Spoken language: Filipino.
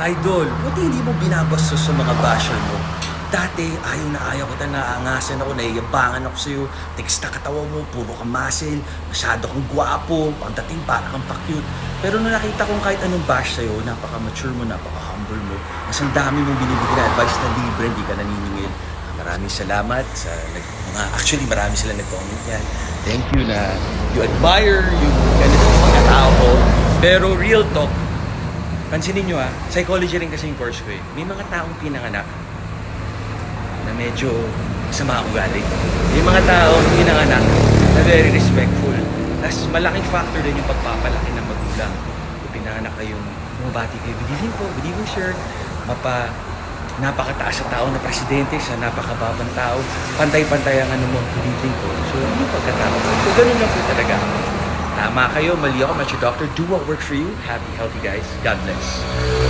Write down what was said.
Idol, buti hindi mo binabastos sa mga basher mo. Dati, ayaw na ayaw kita, naangasan ako, naiyabangan ako sa'yo. Text na katawa mo, puro kang muscle, masyado kang gwapo, pagdating para kang pa-cute. Pero nung nakita kong kahit anong bash sa'yo, napaka-mature mo, napaka-humble mo, mas ang dami mong binibigyan na advice na libre, hindi ka naniningil. Maraming salamat sa mga, actually marami sila nag-comment yan. Thank you na you admire yung ganitong mga tao. Pero real talk, pansinin nyo ah, psychology rin kasi yung course ko eh. May mga taong pinanganak na medyo ang ugali. May mga taong pinanganak na very respectful. Tapos malaking factor din yung pagpapalaki ng magulang. Kung pinanganak kayong bumabati kayo, good evening po, good evening sir. Mapa, napakataas sa tao na presidente, sa napakababang tao, pantay-pantay ang ano mo, good evening po. So, yun yung pagkatao. So, ganun lang po talaga. Tama kayo, mali ako, Macho Doctor. Do what works for you. Happy, healthy guys. God bless.